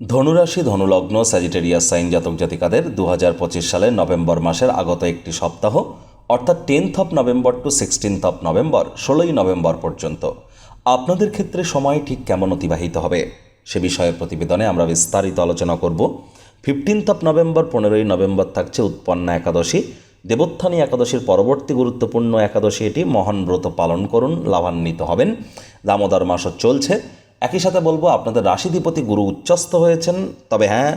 ধনুরাশি ধনুলগ্ন Sagittarius sign জাতক জাতিকাদের দু হাজার পঁচিশ সালের নভেম্বর মাসের আগত একটি সপ্তাহ, অর্থাৎ tenth of November to sixteenth of November ষোলোই নভেম্বর পর্যন্ত। আপনাদের ক্ষেত্রে সময় ঠিক কেমন অতিবাহিত হবে? সে বিষয়ে প্রতিবেদনে আমরা বিস্তারিত আলোচনা করব। ফিফটিন্থ অফ নভেম্বর পনেরোই নভেম্বর থাকছে উৎপন্না একাদশী। দেবোত্থানী একাদশীর পরবর্তী গুরুত্বপূর্ণ একাদশী এটি। মহান ব্রত পালন করুন, লাভান্বিত হবেন। দামোদর মাসও চলছে। একই সাথে বলব, আপনাদের রাশিধিপতি গুরু উচ্চস্থ হয়েছেন, তবে হ্যাঁ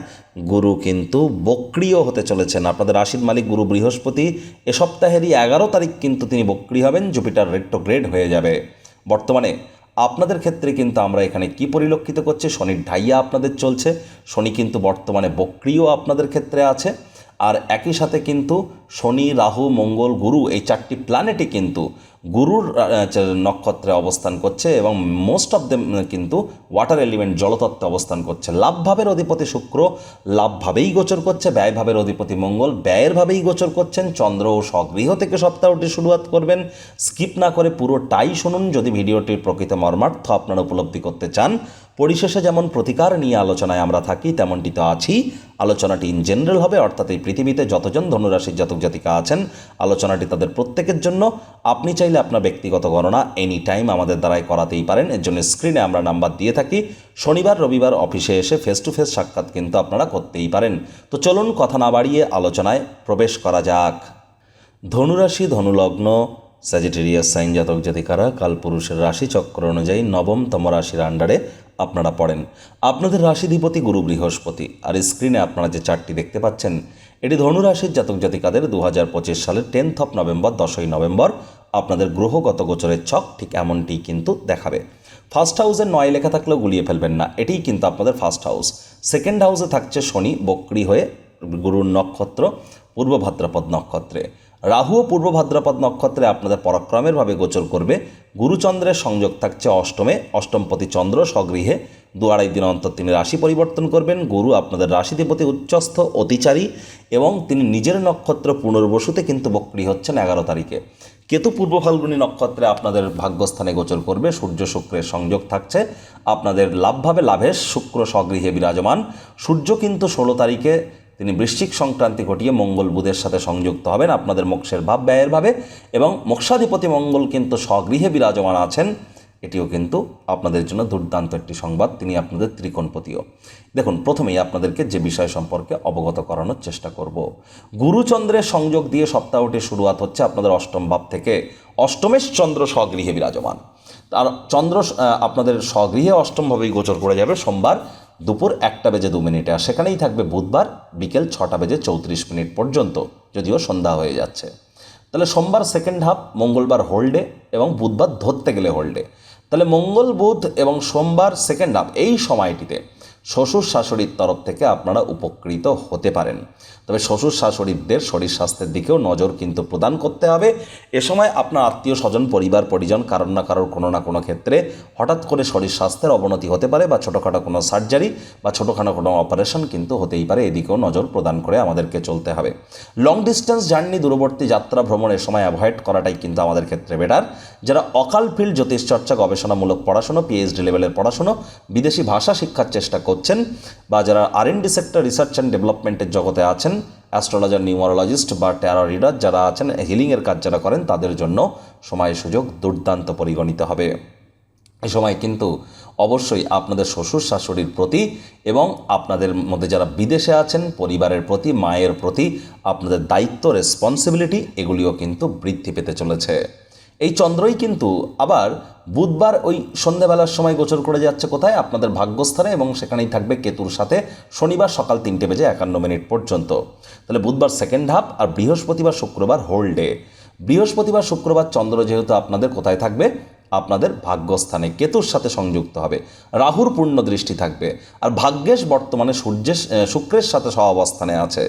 গুরু কিন্তু বক্রিয় হতে চলেছেন। আপনাদের রাশির মালিক গুরু বৃহস্পতি, এ সপ্তাহেরই এগারো তারিখ কিন্তু তিনি বক্রি হবেন, জুপিটার রেট্রোগ্রেড হয়ে যাবে। বর্তমানে আপনাদের ক্ষেত্রে কিন্তু আমরা এখানে কি পরিলক্ষিত করছি, শনির ঢাইয়া আপনাদের চলছে, শনি কিন্তু বর্তমানে বক্রিয় আপনাদের ক্ষেত্রে আছে, আর একই সাথে কিন্তু শনি, রাহু, মঙ্গল, গুরু এই চারটি প্ল্যানেটই কিন্তু গুরুর নক্ষত্রে অবস্থান করছে এবং মোস্ট অফ দেম কিন্তু ওয়াটার এলিমেন্ট জলতত্ত্বে অবস্থান করছে। লাভভাবের অধিপতি শুক্র লাভভাবেই গোচর করছে ব্যয়ভাবের অধিপতি মঙ্গল ব্যয়েরভাবেই গোচর করছেন, চন্দ্র ও স্বগৃহ থেকে সপ্তাহটি শুরুয়াত করবেন। স্কিপ না করে পুরোটাই শুনুন, যদি ভিডিওটির প্রকৃত মর্মার্থ আপনারা উপলব্ধি করতে চান। পরিশেষে যেমন প্রতিকার নিয়ে আলোচনায় আমরা থাকি, তেমনটি তো আছি। আলোচনাটি ইন জেনারেল হবে, অর্থাৎ এই পৃথিবীতে যতজন ধনুরাশির জাতক জাতিকা আছেন। আলোচনাটি তাদের প্রত্যেকের জন্য। আপনি চাইলে আপনার ব্যক্তিগত গণনা এনি টাইম আমাদের দ্বারাই করাতেই পারেন। এর জন্য স্ক্রিনে আমরা নাম্বার দিয়ে থাকি। শনিবার, রবিবার অফিসে এসে ফেস টু ফেস সাক্ষাৎ কিন্তু আপনারা করতেই পারেন। তো চলুন কথা না বাড়িয়ে আলোচনায় প্রবেশ করা যাক। ধনুরাশি, ধনুলগ্ন স্যাজিটেরিয়াস সাইন জাতক জাতিকারা, কালপুরুষের রাশি চক্র অনুযায়ী নবমতম রাশির আন্ডারে আপনারা পড়েন। আপনাদের রাশিধিপতি গুরু বৃহস্পতি। আর স্ক্রিনে আপনারা যে চারটি দেখতে পাচ্ছেন এটি ধনুরাশির জাতক জাতিকাদের দু হাজার পঁচিশ সালের টেন্থ অফ নভেম্বর দশই নভেম্বর আপনাদের গ্রহগত গোচরের ছক ঠিক এমনটি কিন্তু দেখাবে। ফার্স্ট হাউসে নয় লেখা থাকলেও গুলিয়ে ফেলবেন না, এটিই কিন্তু আপনাদের ফার্স্ট হাউস সেকেন্ড হাউসে থাকছে শনি, বক্রি হয়ে গুরুর নক্ষত্র, পূর্ব ভাদ্রপদ নক্ষত্রে। রাহুও পূর্ব ভাদ্রপদ নক্ষত্রে আপনাদের পরাক্রমের ভাবে গোচর করবে। গুরুচন্দ্রের সংযোগ থাকছে অষ্টমে, অষ্টমপতি চন্দ্র স্বগৃহে। দু আড়াই দিন অন্তর তিনি রাশি পরিবর্তন করবেন। গুরু আপনাদের রাশিধিপতি উচ্চস্থ অতিচারী এবং তিনি নিজের নক্ষত্র পুনর্বসুতে কিন্তু বক্রি হচ্ছেন এগারো তারিখে। কেতু পূর্ব ফাল্গুনী নক্ষত্রে আপনাদের ভাগ্যস্থানে গোচর করবে। সূর্য শুক্রের সংযোগ থাকছে। আপনাদের লাভভাবে লাভের শুক্র স্বগৃহে বিরাজমান। সূর্য কিন্তু ষোলো তারিখে তিনি বৃশ্চিক সংক্রান্তি ঘটিয়ে মঙ্গল বুধের সাথে সংযুক্ত হবেন। আপনাদের মোক্ষের ভাব, ব্যয়ের ভাবে এবং মোক্ষাধিপতি মঙ্গল কিন্তু স্বগৃহে বিরাজমান আছেন। এটিও কিন্তু আপনাদের জন্য দুর্দান্ত একটি সংবাদ। তিনি আপনাদের ত্রিকোণপতিও। দেখুন, প্রথমেই আপনাদেরকে যে বিষয় সম্পর্কে অবগত করানোর চেষ্টা করব। গুরুচন্দ্রের সংযোগ দিয়ে সপ্তাহটি শুরুয়াত হচ্ছে আপনাদের অষ্টম ভাব থেকে। অষ্টমেশ চন্দ্র স্বগৃহে বিরাজমান। আর চন্দ্র আপনাদের স্বগৃহে অষ্টমভাবেই গোচর করে যাবে সোমবার দুপুর একটা বেজে দু মিনিটে। আর সেখানেই থাকবে বুধবার বিকেল ছটা বেজে চৌত্রিশ মিনিট পর্যন্ত, যদিও সন্ধ্যা হয়ে যাচ্ছে। তাহলে সোমবার সেকেন্ড হাফ মঙ্গলবার হোল্ডে এবং বুধবার ধরতে গেলে হোল্ডে তাহলে মঙ্গল, বুধ এবং সোমবার সেকেন্ড হাফ এই সময়টিতে শ্বশুর শাশুড়ির তরফ থেকে আপনারা উপকৃত হতে পারেন। তবে শ্বশুর শাশুড়িদের শরীর স্বাস্থ্যের দিকেও নজর কিন্তু প্রদান করতে হবে। এ সময় আপনার আত্মীয় স্বজন, পরিবার, পরিজন কারোর না কারোর কোনো না কোনো ক্ষেত্রে হঠাৎ করে শরীর স্বাস্থ্যের অবনতি হতে পারে বা ছোটোখাটো কোনো সার্জারি বা ছোটোখাটো কোনো অপারেশন কিন্তু হতেই পারে। এদিকেও নজর প্রদান করে আমাদেরকে চলতে হবে। লং ডিস্টেন্স জার্নি দূরবর্তী যাত্রা ভ্রমণের সময় অ্যাভয়েড করাটাই কিন্তু আমাদের ক্ষেত্রে বেটার। যারা অকাল ফিল্ড জ্যোতিষচর্চা গবেষণামূলক পড়াশুনো পিএইচডি লেভেলের পড়াশুনো, বিদেশি ভাষা শিক্ষার চেষ্টা করছেন বা যারা R N D sector research and ডেভেলপমেন্টের জগতে আছেন অ্যাস্ট্রোলজার নিউমারোলজিস্ট বা ট্যারো রিডার যারা আছেন হিলিংয়ের কাজ যারা করেন, তাদের জন্য সময় সুযোগ দুর্দান্ত পরিগণিত হবে। এই সময় কিন্তু অবশ্যই আপনাদের শ্বশুর শাশুড়ির প্রতি এবং আপনাদের মধ্যে যারা বিদেশে আছেন, পরিবারের প্রতি, মায়ের প্রতি আপনাদের দায়িত্ব রেসপন্সিবিলিটি এগুলিও কিন্তু বৃদ্ধি পেতে চলেছে। এই চন্দ্রই কিন্তু আবার বুধবার ওই সন্ধ্যাবেলার সময় গোচর করে যাচ্ছে কোথায়? আপনাদের ভাগ্যস্থানে এবং সেখানেই থাকবে কেতুর সাথে শনিবার সকাল তিনটে বেজে একান্ন মিনিট পর্যন্ত। তাহলে বুধবার সেকেন্ড হাফ আর বৃহস্পতিবার শুক্রবার হোল ডে বৃহস্পতিবার, শুক্রবার চন্দ্র যেহেতু আপনাদের কোথায় থাকবে? আপনাদের ভাগ্যস্থানে কেতুর সাথে সংযুক্ত হবে। রাহুর পূর্ণ দৃষ্টি থাকবে। আর ভাগ্যেশ বর্তমানে সূর্যের শুক্রের সাথে সহাবস্থানে আছে।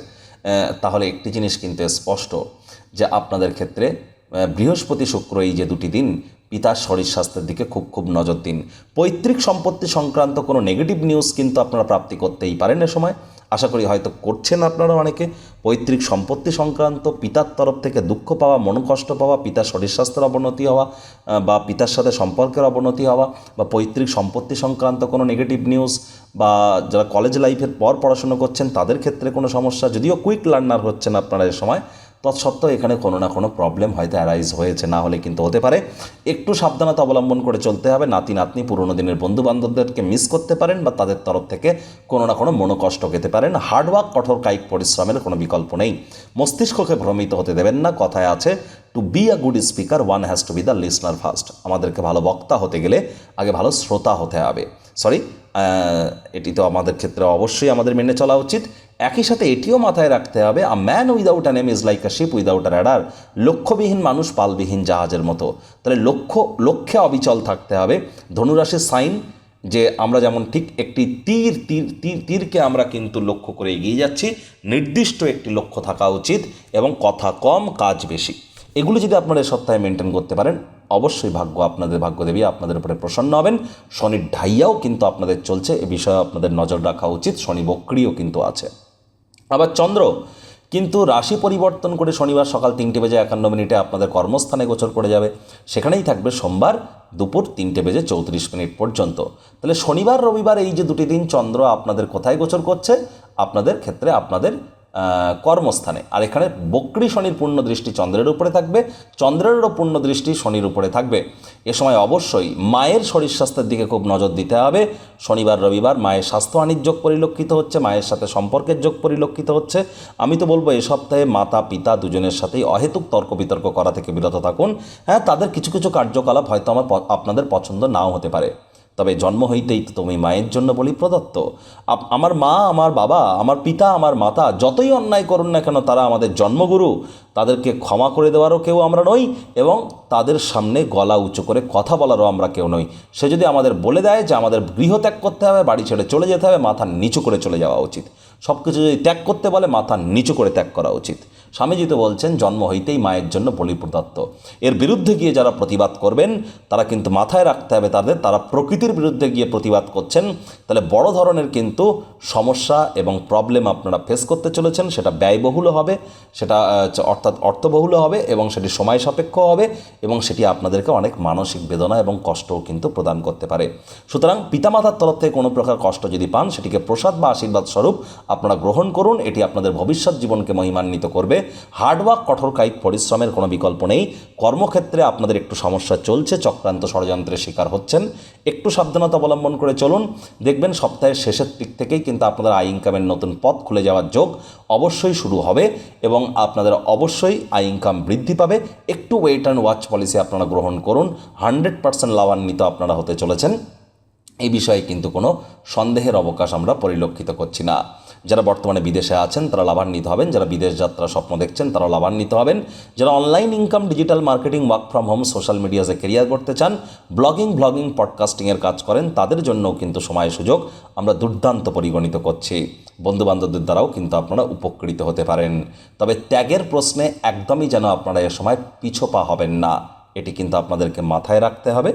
তাহলে একটি জিনিস কিন্তু স্পষ্ট যে আপনাদের ক্ষেত্রে বৃহস্পতি শুক্র এই যে দুটি দিন, পিতার শরীর স্বাস্থ্যের দিকে খুব খুব নজর দিন। পৈতৃক সম্পত্তি সংক্রান্ত কোনো নেগেটিভ নিউজ কিন্তু আপনারা প্রাপ্তি করতেই পারেন এ সময়। আশা করি হয়তো করছেন আপনারা অনেকে। পৈতৃক সম্পত্তি সংক্রান্ত পিতার তরফ থেকে দুঃখ পাওয়া, মনোকষ্ট পাওয়া, পিতার শরীর স্বাস্থ্যের অবনতি হওয়া বা পিতার সাথে সম্পর্কের অবনতি হওয়া, বা পৈতৃক সম্পত্তি সংক্রান্ত কোনো নেগেটিভ নিউজ বা যারা কলেজ লাইফের পর পড়াশুনো করছেন, তাদের ক্ষেত্রে কোনো সমস্যা। যদিও কুইক লার্নার হচ্ছেন আপনারা এ সময়। তৎসত্ত্বেও এখানে কোনো না কোনো প্রবলেম হয়তো অ্যারাইজ হয়েছে, না হলে কিন্তু হতে পারে। একটু সাবধানতা অবলম্বন করে চলতে হবে। নাতি, নাতনি, পুরোনো দিনের বন্ধু বান্ধবদেরকে মিস করতে পারেন বা তাদের তরফ থেকে কোনো না কোনো মনোকষ্ট পেতে পারেন। হার্ডওয়ার্ক কঠোর কায়িক পরিশ্রমের কোনো বিকল্প নেই। মস্তিষ্ককে ভ্রমিত হতে দেবেন না। কথায় আছে to be a good speaker one has to be the listener first আমাদেরকে ভালো বক্তা হতে গেলে আগে ভালো শ্রোতা হতে হবে। সরি এটি তো আমাদের ক্ষেত্রে অবশ্যই আমাদের মেনে চলা উচিত। একই সাথে এটিও মাথায় রাখতে হবে a man without an aim is like a ship without a rudder লক্ষ্যবিহীন মানুষ পালবিহীন জাহাজের মতো। তাহলে লক্ষ্য, লক্ষ্যে অবিচল থাকতে হবে। ধনুরাশির সাইন যে আমরা যেমন ঠিক একটি তীর তীর তীর, তীরকে আমরা কিন্তু লক্ষ্য করে এগিয়ে যাচ্ছি। নির্দিষ্ট একটি লক্ষ্য থাকা উচিত এবং কথা কম, কাজ বেশি। এগুলো যদি আপনারা সপ্তাহে মেনটেন করতে পারেন, অবশ্যই ভাগ্য আপনাদের ভাগ্যদেবী আপনাদের উপরে প্রসন্ন হবেন। শনির ঢাইয়াও কিন্তু আপনাদের চলছে, এ বিষয়ে আপনাদের নজর রাখা উচিত, শনি বক্রিও কিন্তু আছে। আবার চন্দ্র কিন্তু রাশি পরিবর্তন করে শনিবার সকাল তিনটে বেজে একান্ন মিনিটে আপনাদের কর্মস্থানে গোচর করে যাবে। সেখানেই থাকবে সোমবার দুপুর তিনটে বেজে চৌত্রিশ মিনিট পর্যন্ত। তাহলে শনিবার, রবিবার এই যে দুটি দিন চন্দ্র আপনাদের কোথায় গোচর করছে? আপনাদের ক্ষেত্রে আপনাদের কর্মস্থানে। আর এখানে বক্রী শনির পূর্ণ দৃষ্টি চন্দ্রের উপরে থাকবে, চন্দ্রেরও পূর্ণ দৃষ্টি শনির উপরে থাকবে। এ সময় অবশ্যই মায়ের শরীর স্বাস্থ্যের দিকে খুব নজর দিতে হবে। শনিবার, রবিবার মায়ের স্বাস্থ্যহানির যোগ পরিলক্ষিত হচ্ছে, মায়ের সাথে সম্পর্কের যোগ পরিলক্ষিত হচ্ছে। আমি তো বলব, এ সপ্তাহে মাতা, পিতা দুজনের সাথেই অহেতুক তর্ক বিতর্ক করা থেকে বিরত থাকুন। হ্যাঁ তাদের কিছু কিছু কার্যকলাপ হয়তো আমার আপনাদের পছন্দ নাও হতে পারে। তবে জন্ম হইতেই তো তুমি মায়ের জন্য বলি প্রদত্ত। আমার মা, আমার বাবা, আমার পিতা, আমার মাতা, যতই অন্যায় করুন না কেন, তারা আমাদের জন্মগুরু। তাদেরকে ক্ষমা করে দেওয়ারও কেউ আমরা নই এবং তাদের সামনে গলা উঁচু করে কথা বলারও আমরা কেউ নই। সে যদি আমাদের বলে দেয় যে আমাদের গৃহত্যাগ করতে হবে, বাড়ি ছেড়ে চলে যেতে হবে, মাথা নিচু করে চলে যাওয়া উচিত। সব কিছু যদি ত্যাগ করতে বলে, মাথা নিচু করে ত্যাগ করা উচিত। স্বামীজি তো বলছেন, জন্ম হইতেই মায়ের জন্য বলি প্রদত্ত এর বিরুদ্ধে গিয়ে যারা প্রতিবাদ করবেন, তারা কিন্তু মাথায় রাখতে হবে তাদের, তারা প্রকৃতির বিরুদ্ধে গিয়ে প্রতিবাদ করছেন। তাহলে বড় ধরনের কিন্তু সমস্যা এবং প্রবলেম আপনারা ফেস করতে চলেছেন, সেটা ব্যয়বহুল হবে, সেটা অর্থাৎ অর্থবহুল হবে এবং সেটি সময় সাপেক্ষ হবে এবং সেটি আপনাদেরকে অনেক মানসিক বেদনা এবং কষ্টও কিন্তু প্রদান করতে পারে। সুতরাং পিতামাতার তরফ থেকে কোনো প্রকার কষ্ট যদি পান, সেটিকে প্রসাদ বা আশীর্বাদ স্বরূপ আপনারা গ্রহণ করুন, এটি আপনাদের ভবিষ্যৎ জীবনকে মহিমান্বিত করবে। হার্ডওয়ার্ক, কঠোর কায়িক পরিশ্রমের কোনো বিকল্প নেই। কর্মক্ষেত্রে আপনাদের একটু সমস্যা চলছে, চক্রান্ত ষড়যন্ত্রের শিকার হচ্ছেন। একটু সাবধানতা অবলম্বন করে চলুন। দেখবেন সপ্তাহের শেষের দিক থেকেই কিন্তু আপনাদের আই ইনকামের নতুন পথ খুলে যাওয়ার যোগ অবশ্যই শুরু হবে এবং আপনাদের অবশ্যই আই ইনকাম বৃদ্ধি পাবে। একটু ওয়েট অ্যান্ড ওয়াচ পলিসি আপনারা গ্রহণ করুন। হান্ড্রেড পার্সেন্ট লাভান্বিত আপনারা হতে চলেছেন। এই বিষয়ে কিন্তু কোনো সন্দেহের অবকাশ আমরা পরিলক্ষিত করছি না। যারা বর্তমানে বিদেশে আছেন, তারা লাভান্বিত হবেন। যারা বিদেশ যাত্রা স্বপ্ন দেখছেন তারা লাভান্বিত হবেন। যারা online income digital marketing work from home social মিডিয়াতে কেরিয়ার করতে চান ব্লগিং ব্লগিং পডকাস্টিংয়ের কাজ করেন, তাদের জন্যও কিন্তু সময় সুযোগ আমরা দুর্দান্ত পরিগণিত করছি। বন্ধুবান্ধবদের দ্বারাও কিন্তু আপনারা উপকৃত হতে পারেন। তবে ত্যাগের প্রশ্নে একদমই যেন আপনারা এ সময় পিছোপা হবেন না। এটি কিন্তু আপনাদেরকে মাথায় রাখতে হবে।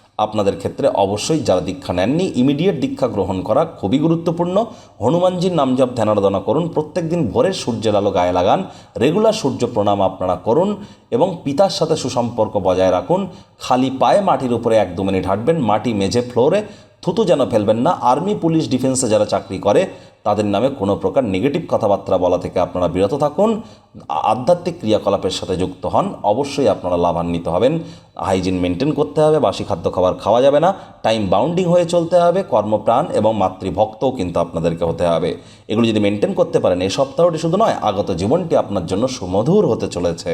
আপনাদের ক্ষেত্রে অবশ্যই যারা দীক্ষা নেননি ইমিডিয়েট দীক্ষা গ্রহণ করা খুবই গুরুত্বপূর্ণ। হনুমানজির নাম জপ ধ্যানারাধনা করুন, প্রত্যেক দিন ভোরে সূর্যের আলো গায়ে লাগান রেগুলার সূর্য প্রণাম আপনারা করুন এবং পিতার সাথে সুসম্পর্ক বজায় রাখুন। খালি পায়ে মাটির উপরে এক দু মিনিট হাঁটবেন, মাটি মেঝে ফ্লোরে থুতু যেন ফেলবেন না। আর্মি পুলিশ ডিফেন্সে যারা চাকরি করে তাদের নামে কোনো প্রকার নেগেটিভ কথাবার্তা বলা থেকে আপনারা বিরত থাকুন। আধ্যাত্মিক ক্রিয়াকলাপের সাথে যুক্ত হন। অবশ্যই আপনারা লাভান্বিত হবেন। হাইজিন মেনটেন করতে হবে, বাসি খাদ্য খাবার খাওয়া যাবে না। টাইম বাউন্ডিং হয়ে চলতে হবে, কর্মপ্রাণ এবং মাতৃভক্তও কিন্তু আপনাদেরকে হতে হবে। এগুলো যদি মেনটেন করতে পারেন এই সপ্তাহটি শুধু নয়, আগত জীবনটি আপনার জন্য সুমধুর হতে চলেছে।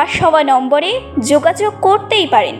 ফ্লাশ হওয়া নম্বরে যোগাযোগ করতেই পারেন।